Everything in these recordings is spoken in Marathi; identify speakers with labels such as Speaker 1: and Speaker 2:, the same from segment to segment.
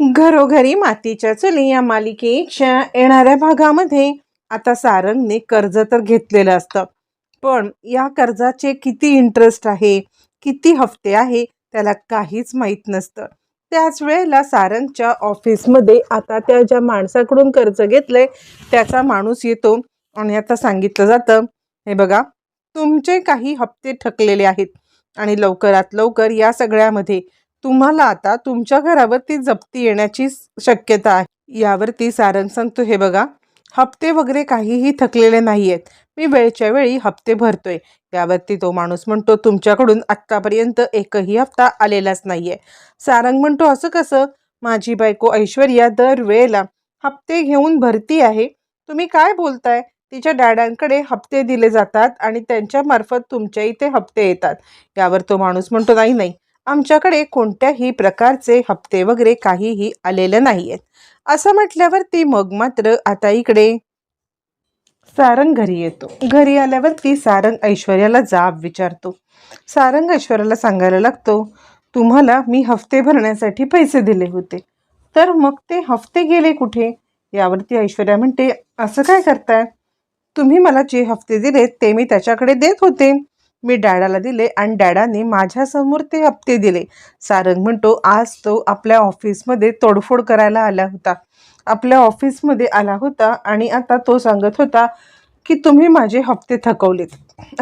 Speaker 1: घरोघरी मातीच्या चुली या मालिकेच्या येणाऱ्या भागामध्ये आता सारंगने कर्ज तर घेतलेलं असतं. पण या कर्जाचे किती इंटरेस्ट आहे किती हफ्ते आहे त्याला काहीच माहीत नसतं. त्याच वेळेला सारंगच्या ऑफिसमध्ये आता त्या ज्या माणसाकडून कर्ज घेतलंय त्याचा माणूस येतो आणि आता सांगितलं जातं हे बघा तुमचे काही हप्ते थकलेले आहेत आणि लवकरात लवकर या सगळ्यामध्ये तुम्हाला आता तुमच्या घरावरती जप्ती येण्याची शक्यता आहे. यावरती सारंग सांगतो हे बघा हप्ते वगैरे काहीही थकलेले नाही आहेत मी वेळच्या वेळी हप्ते भरतोय. यावरती तो माणूस म्हणतो तुमच्याकडून आत्तापर्यंत एकही हप्ता आलेलाच नाही आहे सारंग म्हणतो असं कसं? माझी बायको ऐश्वर्या दरवेळेला हप्ते घेऊन भरती आहे. तुम्ही काय बोलताय? तिच्या डॅडांकडे हप्ते दिले जातात आणि त्यांच्यामार्फत तुमच्या इथे हप्ते येतात. यावर तो माणूस म्हणतो नाही नाही. आमच्याकडे कोणत्याही प्रकारचे हप्ते वगैरे काहीही आलेलं नाही आहेत असं म्हटल्यावरती मग मात्र आता इकडे सारंग घरी येतो. घरी आल्यावरती सारंग ऐश्वर्याला जाब विचारतो. सारंग ऐश्वर्याला सांगायला लागतो तुम्हाला मी हफ्ते भरण्यासाठी पैसे दिले होते. तर मग ते हफ्ते गेले कुठे? यावरती ऐश्वर्या म्हणते असं काय करताय? तुम्ही मला जे हफ्ते दिले ते मी त्याच्याकडे देत होते. मी डॅडाला दिले आणि डॅडाने माझ्यासमोर ते हप्ते दिले. सारंग म्हणतो आज तो आपल्या ऑफिसमध्ये तोडफोड करायला आला होता. आपल्या ऑफिसमध्ये आला होता आणि आता तो सांगत होता की तुम्ही माझे हप्ते थकवलेत.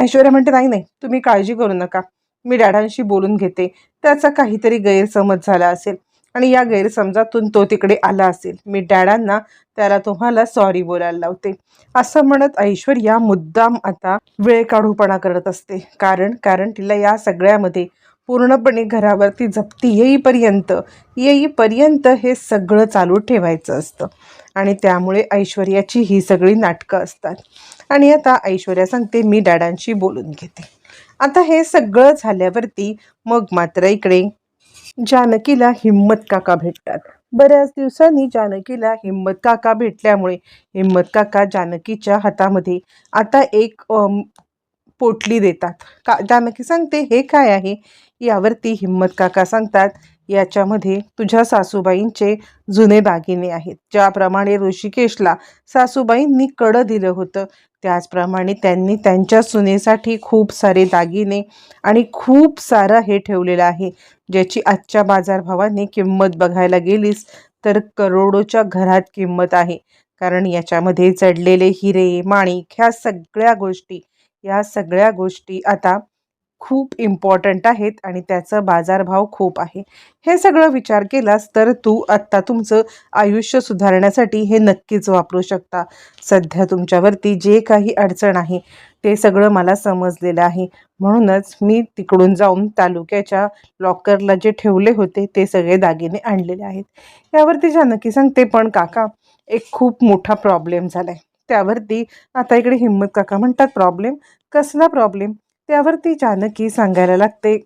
Speaker 1: ऐश्वर्या म्हणते नाही नाही तुम्ही काळजी करू नका. मी डॅडांशी बोलून घेते. त्याचा काहीतरी गैरसमज झाला असेल. आणि या गैरसमजातून तो तिकडे आला असेल. मी डॅडांना त्याला तुम्हाला सॉरी बोलायला लावते. असं म्हणत ऐश्वर्या मुद्दाम आता वेळ काढूपणा करत असते. कारण कारण तिला या सगळ्यामध्ये पूर्णपणे घरावरती जप्ती येईपर्यंत येईपर्यंत हे सगळं चालू ठेवायचं असतं. आणि त्यामुळे ऐश्वर्याची ही सगळी नाटकं असतात. आणि आता ऐश्वर्या सांगते मी डॅडांशी बोलून घेते. आता हे सगळं झाल्यावरती मग मात्र इकडे जानकीला हिम्मत काका भेटतात. बऱ्याच दिवसांनी जानकीला हिम्मत काका भेटल्यामुळे हिम्मत काका जानकीच्या हातामध्ये आता एक पोटली देतात. का जानकी सांगते हे काय आहे? यावरती हिम्मत काका सांगतात याच्यामध्ये तुझ्या सासूबाईंचे जुने दागिने आहेत. ज्याप्रमाणे ऋषिकेशला सासूबाईंनी कडं दिलं होतं त्याचप्रमाणे त्यांनी त्यांच्या सुनेसाठी खूप सारे दागिने आणि खूप सारं हे ठेवलेलं आहे. ज्याची आजच्या बाजारभावाने किंमत बघायला गेलीस तर करोडोच्या घरात किंमत आहे. कारण याच्यामध्ये चढलेले हिरे माणिक ह्या सगळ्या गोष्टी या सगळ्या गोष्टी आता खूप इम्पॉर्टंट आहेत आणि त्याचं बाजारभाव खूप आहे. हे सगळं विचार केलास तर तू आत्ता तुमचं आयुष्य सुधारण्यासाठी हे नक्कीच वापरू शकता. सध्या तुमच्यावरती जे काही अडचण आहे ते सगळं मला समजलेलं आहे. म्हणूनच मी तिकडून जाऊन तालुक्याच्या लॉकरला जे ठेवले होते ते सगळे दागिने आणलेले आहेत. यावरती जानकी सांगते पण काका एक खूप मोठा प्रॉब्लेम झाला आहे त्यावरती आता इकडे हिंमत काका म्हणतात प्रॉब्लेम कसला प्रॉब्लेम त्यावरती जानकी सांगायला लागते.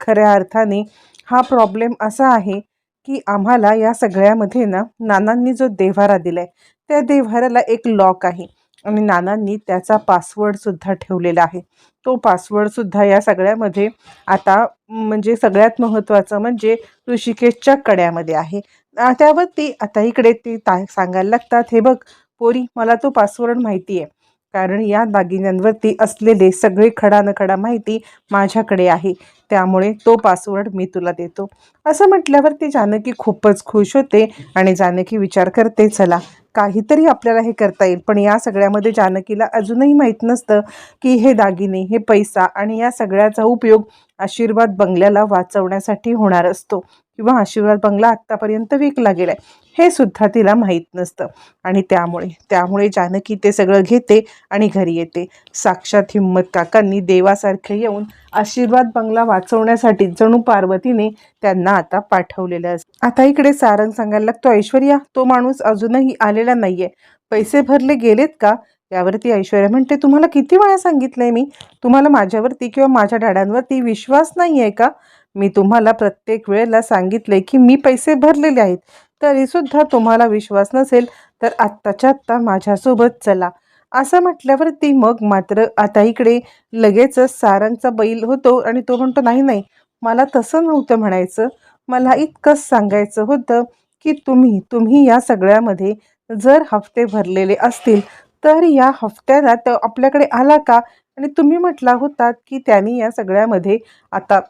Speaker 1: खऱ्या अर्थाने हा प्रॉब्लेम असा आहे की आम्हाला या सगळ्यामध्ये ना नानांनी जो देव्हारा आहे त्या देव्हाऱ्याला एक लॉक आहे. आणि नानांनी त्याचा पासवर्डसुद्धा ठेवलेला आहे. तो पासवर्डसुद्धा या सगळ्यामध्ये आता म्हणजे सगळ्यात महत्त्वाचं म्हणजे ऋषिकेशच्या कड्यामध्ये आहे. त्यावर ती आता इकडे ती ता सांगायला लागतात हे बघ पोरी मला तो पासवर्ड माहिती आहे कारण या दागिन्यांवरती असलेले सगळे खडा न खडा माहिती माझ्याकडे आहे. त्यामुळे तो पासवर्ड मी तुला देतो. असं म्हटल्यावर ती जानकी खूपच खुश होते आणि जानकी विचार करते चला काहीतरी आपल्याला हे करता येईल. पण या सगळ्यामध्ये जानकीला अजूनही माहीत नसतं की हे दागिने हे पैसा आणि या सगळ्याचा उपयोग आशीर्वाद बंगल्याला वाचवण्यासाठी होणार असतो किंवा आशीर्वाद बंगला आत्तापर्यंत विकला गेलाय. हे सुद्धा तिला माहीत नसतं. आणि त्यामुळे त्यामुळे जानकी ते सगळं घेते आणि घरी येते. साक्षात हिम्मत काकांनी देवासारखे येऊन आशीर्वाद बंगला वाचवण्यासाठी जणू पार्वतीने त्यांना आता पाठवलेलं असतं आता इकडे सारंग सांगायला लागतो ऐश्वर्या तो माणूस अजूनही आलेला नाहीये. पैसे भरले गेलेत का? यावरती ऐश्वर्या म्हणते तुम्हाला किती वेळा सांगितलंय मी? तुम्हाला माझ्यावरती किंवा माझ्या डाड्यांवरती विश्वास नाही आहे का? मी तुम्हाला प्रत्येक वेळेला सांगितले की मी पैसे भरलेले आहेत. तरीसुद्धा तुम्हाला विश्वास नसेल तर आत्ताच्या आत्ता माझ्यासोबत चला. असं म्हटल्यावरती मग मात्र आता इकडे लगेचच सारंगचा बैल होतो आणि तो म्हणतो नाही नाही मला तसं नव्हतं म्हणायचं. मला इतकंच सांगायचं होतं की तुम्ही तुम्ही या सगळ्यामध्ये जर हफ्ते भरलेले असतील तर या हफ्त्याला तर आपल्याकडे आला का? आणि तुम्ही म्हटला होतात की त्यांनी या सगळ्यामध्ये आता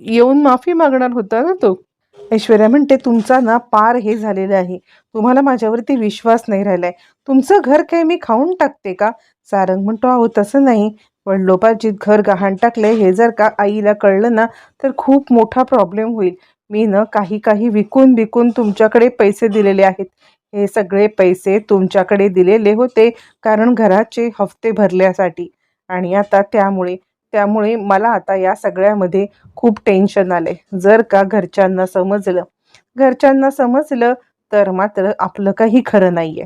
Speaker 1: येऊन माफी मागणार होता ना तो. ऐश्वर्या म्हणते तुमचा ना पार हे झालेलं आहे. तुम्हाला माझ्यावरती विश्वास नाही राहिलाय. तुमचं घर काय मी खाऊन टाकते का? सारंग म्हणतो अहो तसं नाही. वडलोपाजीत घर गहाण टाकलंय हे जर का आईला कळलं ना तर खूप मोठा प्रॉब्लेम होईल. मी न काही काही विकून विकून तुमच्याकडे पैसे दिलेले आहेत. हे सगळे पैसे तुमच्याकडे दिलेले होते कारण घराचे हफ्ते भरल्यासाठी. आणि आता त्यामुळे त्यामुळे मला आता या सगळ्यामध्ये खूप टेन्शन आले जर का घरच्यांना समजलं. घरच्यांना समजलं तर मात्र आपलं काही खरं नाहीये.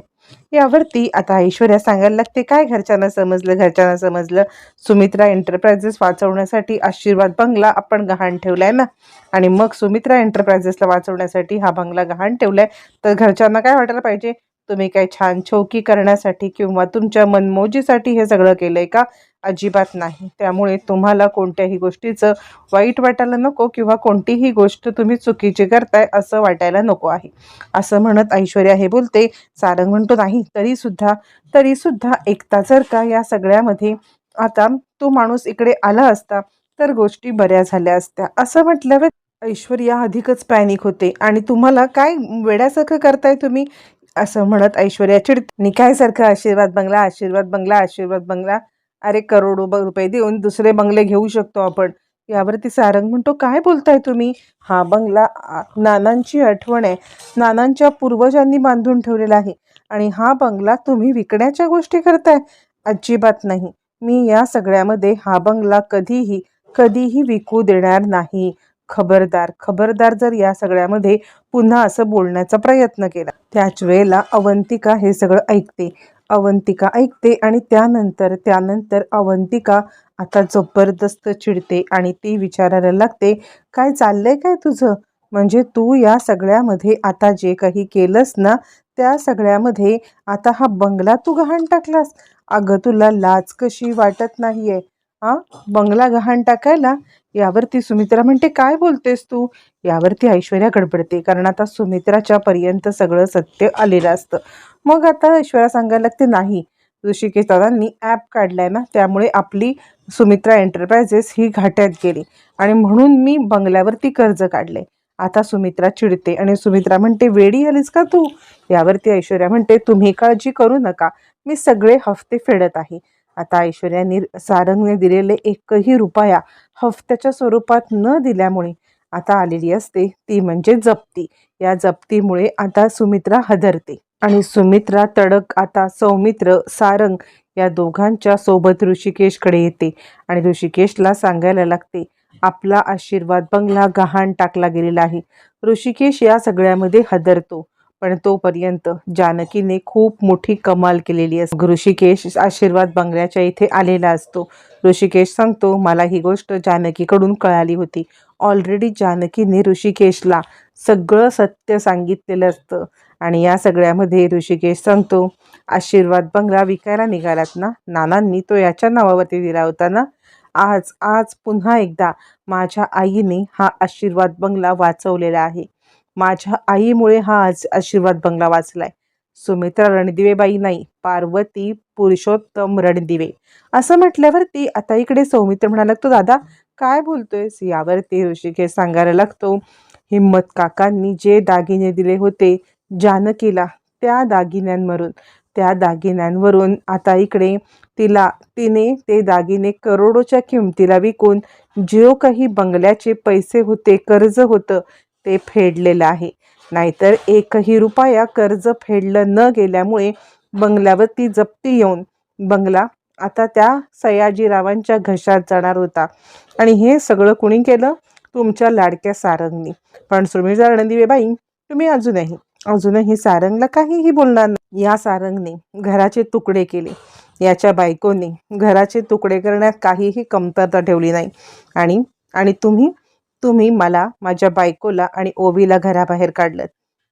Speaker 1: यावरती आता ऐश्वर्या सांगायला लागते काय घरच्यांना समजलं? घरच्यांना समजलं? सुमित्रा एंटरप्राइजेस वाचवण्यासाठी आशीर्वाद बंगला आपण गहाण ठेवलाय ना? आणि मग सुमित्रा एंटरप्राइजेसला वाचवण्यासाठी हा बंगला गहाण ठेवलाय. तर घरच्यांना काय वाटायला पाहिजे? तुम्ही काय छान चौकी करण्यासाठी किंवा तुमच्या मनमोजीसाठी हे सगळं केलंय का? अजिबात नाही. त्यामुळे तुम्हाला कोणत्याही गोष्टीचं वाईट वाटायला नको किंवा कोणतीही गोष्ट तुम्ही चुकीची करताय असं वाटायला नको आहे. असं म्हणत ऐश्वर्या हे बोलते सारंग म्हणतो नाही तरी सुद्धा तरी सुद्धा एकता जर का या सगळ्यामध्ये आता तो माणूस इकडे आला असता तर गोष्टी बऱ्या झाल्या असत्या. असं म्हटल्यावर ऐश्वर्या अधिकच पॅनिक होते. आणि तुम्हाला काय वेड्यासारखं करताय तुम्ही? असं म्हणत ऐश्वर्या चिडते. काय सारखं आशीर्वाद बंगला आशीर्वाद बंगला आशीर्वाद बंगला? अरे करोडो रुपये देऊन दुसरे बंगले घेऊ शकतो आपण. यावरती सारंग म्हणतो काय बोलताय तुम्ही? हा बंगला नानांची आठवण आहे. नानांच्या पूर्वजांनी बांधून ठेवलेला आहे आणि हा बंगला तुम्ही विकण्याच्या गोष्टी करताय. अजिबात नाही. मी या सगळ्यामध्ये हा बंगला कधीही कधीही विकू देणार नाही. खबरदार खबरदार जर या सगळ्यामध्ये पुन्हा असं बोलण्याचा प्रयत्न केला. त्याच वेळेला अवंतिका हे सगळं ऐकते. अवंतिका ऐकते आणि त्यानंतर त्यानंतर अवंतिका आता जबरदस्त चिडते आणि ती विचारायला लागते काय चाललंय काय तुझं? म्हणजे तू या सगळ्यामध्ये आता जे काही केलंस ना त्या सगळ्यामध्ये आता हा बंगला तू गहाण टाकलास? अगं तुला लाच कशी वाटत नाहीये हा बंगला गहाण टाकायला? यावरती सुमित्रा म्हणते काय बोलतेस तू? यावरती ऐश्वर्या गडबडते कारण आता सुमित्राच्या पर्यंत सगळं सत्य आलेलं असतं. मग आता ऐश्वर्या सांगायला लागते नाही ऋषिकेश दादांनी ॲप काढलाय ना त्यामुळे आपली सुमित्रा एंटरप्राइजेस ही घाट्यात गेली. आणि म्हणून मी बंगल्यावरती कर्ज काढले आता सुमित्रा चिडते आणि सुमित्रा म्हणते वेडी आलीस का तू? यावरती ऐश्वर्या म्हणते तुम्ही काळजी करू नका. मी सगळे हफ्ते फेडत आहे. आता ऐश्वर्याने सारंगने दिलेले एकही रुपया हफ्त्याच्या स्वरूपात न दिल्यामुळे आता आलेली असते. ती म्हणजे जप्ती. या जप्तीमुळे आता सुमित्रा हदरते. आणि सुमित्रा तडक आता सौमित्र सारंग या दोघांच्या सोबत ऋषिकेशकडे येते आणि ऋषिकेशला सांगायला लागते आपला आशीर्वाद बंगला गहाण टाकला गेलेला आहे. ऋषिकेश या सगळ्यामध्ये हदरतो पण तोपर्यंत जानकीने खूप मोठी कमाल केलेली असते. ऋषिकेश आशीर्वाद बंगल्याच्या इथे आलेला असतो. ऋषिकेश सांगतो मला ही गोष्ट जानकीकडून कळाली होती. ऑलरेडी जानकीने ऋषिकेशला सगळं सत्य सांगितलेलं असतं. आणि या सगळ्यामध्ये ऋषिकेश सांगतो आशीर्वाद बंगला विकायला निघालात ना? नानांनी तो याच्या नावावरती दिला होता ना? आज आज पुन्हा एकदा माझ्या आईने हा आशीर्वाद बंगला वाचवलेला आहे. माझ्या आईमुळे हा आज आशीर्वाद बंगला वाचलाय. सुमित्रा रणदिवेबाई नाही पार्वती पुरुषोत्तम रणदिवे. असं म्हटल्यावरती आता इकडे सौमित्र म्हणायला लागतो दादा काय बोलतोयस? यावरती ऋषिकेश सांगायला लागतो हिम्मत काकांनी जे दागिने दिले होते जानकीला त्या दागिन्यांवरून त्या दागिन्यांवरून आता इकडे तिला तिने ते दागिने करोडोच्या किमतीला विकून जो काही बंगल्याचे पैसे होते कर्ज होतं ते फेडलेलं आहे. नाहीतर एकही रुपया कर्ज फेडलं न गेल्यामुळे बंगल्यावरती जप्ती येऊन बंगला आता त्या सयाजीरावांच्या घशात जाणार होता. आणि हे सगळं कुणी केलं? तुमच्या लाडक्या सारंगनी. पण सुमित्रा रणदिवेबाई तुम्ही अजूनही अजूनही सारंगला काहीही बोलणार नाही. या सारंगने घराचे तुकडे केले. याच्या बायकोने घराचे तुकडे करण्यात काहीही कमतरता ठेवली नाही. आणि आणि तुम्ही तुम्ही मला माझ्या बायकोला आणि ओवीला घराबाहेर काढलं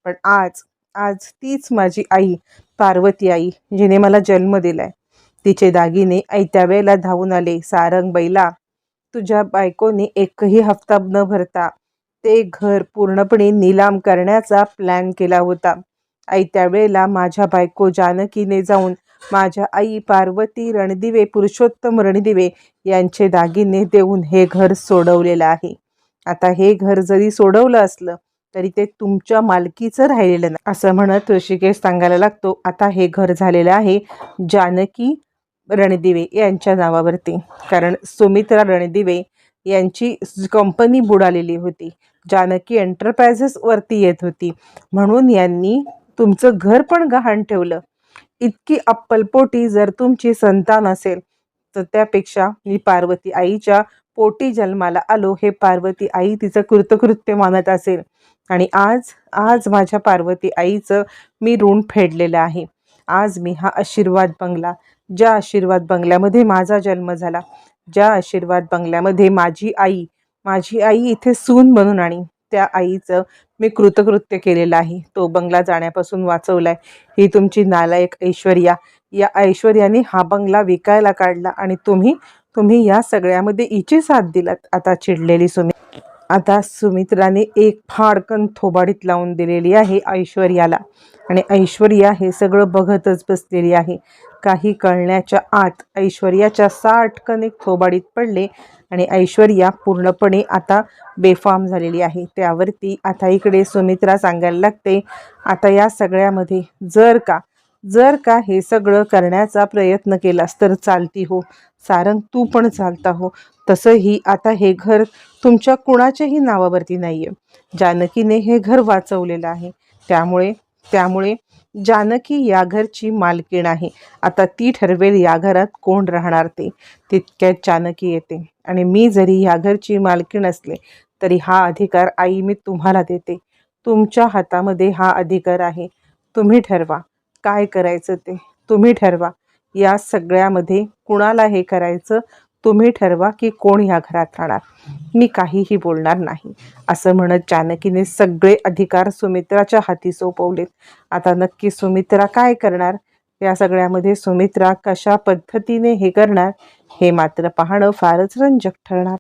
Speaker 1: पण आज आज तीच माझी आई पार्वती आई जिने मला जन्म दिलाय. तिचे दागिने ऐत्या वेळेला धावून आले. सारंग बैला तुझ्या बायकोने एकही हफ्ता न भरता ते घर पूर्णपणे निलाम करण्याचा प्लॅन केला होता. आई त्यावेळेला माझ्या बायको जानकीने जाऊन माझ्या आई पार्वती रणदिवे पुरुषोत्तम रणदिवे यांचे दागिने देऊन हे घर सोडवलेलं आहे. आता हे घर जरी सोडवलं असलं तरी ते तुमच्या मालकीचं राहिलेलं नाही असं म्हणत ऋषिकेश सांगायला लागतो. आता हे घर झालेलं आहे जानकी रणदिवे यांच्या नावावरती. कारण सुमित्रा रणदिवे यांची कंपनी बुडालेली होती. जानकी एंटरप्राइजेसवरती येत होती. म्हणून यांनी तुमचं घर पण गहाण ठेवलं. इतकी अप्पलपोटी जर तुमची संतान असेल तर त्यापेक्षा मी पार्वती आईच्या पोटी जन्माला आलो हे पार्वती आई तिचं कृतकृत्य मानत असेल. आणि आज आज माझ्या पार्वती आईचं मी ऋण फेडलेलं आहे. आज मी हा आशीर्वाद बंगला ज्या आशीर्वाद बंगल्यामध्ये माझा जन्म झाला ज्या आशीर्वाद बंगल्यामध्ये माझी आई माझी आई इथे सून बनून आणि त्या आईचं मी कृतकृत्य केलेलं आहे. तो बंगला जाण्यापासून वाचवलाय. ही तुमची नालायक ऐश्वर्या. या ऐश्वर्याने हा बंगला विकायला काढला आणि तुम्ही तुम्ही या सगळ्यामध्ये इचे साथ दिलात. आता चिडलेली सुमी आता सुमित्राने एक फाडकन थोबाडीत लावून दिलेली आहे ऐश्वर्याला. आणि ऐश्वर्या हे सगळं बघतच बसलेली आहे. काही कळण्याच्या आत ऐश्वर्याच्या साठकन एक थोबाडीत पडले आणि ऐश्वर्या पूर्णपणे आता बेफाम झालेली आहे. त्यावरती आता इकडे सुमित्रा सांगायला लागते आता या सगळ्यामध्ये जर का जर का हे सगळं करण्याचा प्रयत्न केलास तर चालती हो. सारंग तू पण चालता हो. तसंही आता हे घर तुमच्या कुणाच्याही नावावरती नाही आहे जानकीने हे घर वाचवलेलं आहे. त्यामुळे त्यामुळे जानकी या घरची मालकीण आहे. आता ती ठरवेल या घरात कोण राहणार ते. तितक्यात जानकी येते. आणि मी जरी या घरची मालकीण असले तरी हा अधिकार आई मी तुम्हाला देते. तुमच्या हातामध्ये हा अधिकार आहे. तुम्ही ठरवा. काय करायचं ते तुम्ही ठरवा. या सगळ्यामध्ये कुणाला हे करायचं तुम्ही ठरवा की कोण ह्या घरात राहणार. मी काहीही बोलणार नाही. असं म्हणत जानकीने सगळे अधिकार सुमित्राच्या हाती सोपवलेत. आता नक्की सुमित्रा काय करणार? या सगळ्यामध्ये सुमित्रा कशा पद्धतीने हे करणार? हे मात्र पाहणं फारच रंजक ठरणार.